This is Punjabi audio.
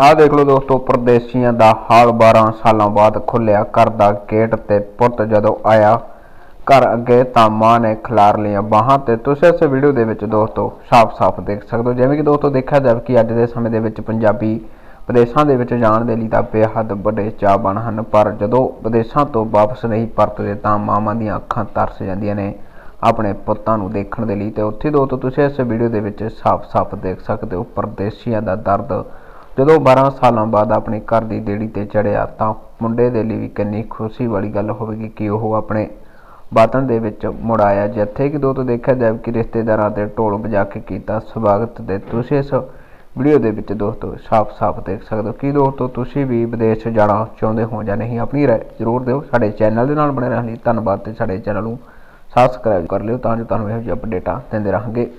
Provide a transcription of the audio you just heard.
ਆਹ ਦੇਖ ਲਓ ਦੋਸਤੋ, ਪਰਦੇਸੀਆਂ ਦਾ ਹਾਲ 12 ਸਾਲਾਂ ਬਾਅਦ ਖੁੱਲਿਆ ਘਰ ਦਾ ਗੇਟ ਤੇ ਪੁੱਤ ਜਦੋਂ ਆਇਆ ਘਰ ਅੱਗੇ ਤਾਂ ਮਾਂ ਨੇ ਖਿਲਾਰ ਲਈਆਂ ਬਾਹਾਂ ਤੇ। ਤੁਸੀਂ ਇਸ ਵੀਡੀਓ ਦੇ ਵਿੱਚ ਦੋਸਤੋ ਸਾਫ਼-ਸਾਫ਼ ਦੇਖ ਸਕਦੇ ਹੋ। ਜਿਵੇਂ ਕਿ ਦੋਸਤੋ ਦੇਖਿਆ ਜਾਵੇ ਕਿ ਅੱਜ ਦੇ ਸਮੇਂ ਦੇ ਵਿੱਚ ਪੰਜਾਬੀ ਵਿਦੇਸ਼ਾਂ ਦੇ ਵਿੱਚ ਜਾਣ ਦੇ ਲਈ ਤਾਂ ਬੇਹੱਦ ਵੱਡੇ ਚਾਹਵਾਨ ਹਨ। ਪਰ ਜਦੋਂ ਵਿਦੇਸ਼ਾਂ ਤੋਂ ਵਾਪਸ ਨਹੀਂ ਪਰਤਦੇ ਤਾਂ ਮਾਵਾਂ ਦੀਆਂ ਅੱਖਾਂ ਤਰਸ ਜਾਂਦੀਆਂ ਨੇ ਆਪਣੇ ਪੁੱਤਾਂ ਨੂੰ ਦੇਖਣ ਦੇ ਲਈ। ਤੇ ਉੱਥੇ ਦੋਸਤੋ ਤੁਸੀਂ ਇਸ ਵੀਡੀਓ ਦੇ ਵਿੱਚ ਸਾਫ਼-ਸਾਫ਼ ਦੇਖ ਸਕਦੇ ਹੋ। ਪਰਦੇਸੀਆਂ ਦਾ ਦਰਦ ਜਦੋਂ 12 ਸਾਲਾਂ ਬਾਅਦ ਆਪਣੇ ਘਰ ਦੀ ਦੇੜੀ ਤੇ ਚੜ੍ਹਿਆ ਤਾਂ ਮੁੰਡੇ ਦੇ ਲਈ ਵੀ ਕਿੰਨੀ ਖੁਸ਼ੀ ਵਾਲੀ ਗੱਲ ਹੋਵੇਗੀ ਕਿ ਉਹ ਆਪਣੇ ਵਤਨ ਦੇ ਵਿੱਚ ਮੁੜ ਆਇਆ। ਜਿੱਥੇ ਕਿ ਦੋਸਤੋ ਦੇਖਿਆ ਜਾਵੇ ਕਿ ਰਿਸ਼ਤੇਦਾਰਾਂ 'ਤੇ ਢੋਲ ਵਜਾ ਕੇ ਕੀਤਾ, ਸਵਾਗਤ ਤੇ ਤੁਸੀਂ ਇਸ ਵੀਡੀਓ ਦੇ ਵਿੱਚ ਦੋਸਤੋ ਸਾਫ਼-ਸਾਫ਼ ਦੇਖ ਸਕਦੇ ਹੋ। ਕਿ ਦੋਸਤੋ, ਤੁਸੀਂ ਵੀ ਵਿਦੇਸ਼ ਜਾਣਾ ਚਾਹੁੰਦੇ ਹੋ ਜਾਂ ਨਹੀਂ? ਆਪਣੀ ਰਾਏ ਜ਼ਰੂਰ ਦਿਓ। ਸਾਡੇ ਚੈਨਲ ਦੇ ਨਾਲ ਬਣੇ ਰਹਿਣ ਲਈ ਧੰਨਵਾਦ ਤੇ ਸਾਡੇ ਚੈਨਲ ਨੂੰ ਸਬਸਕ੍ਰਾਈਬ ਕਰ ਲਿਓ ਤਾਂ ਜੋ ਤੁਹਾਨੂੰ ਇਹੋ ਜਿਹੀ ਅਪਡੇਟਾਂ ਦਿੰਦੇ ਰਹਾਂਗੇ।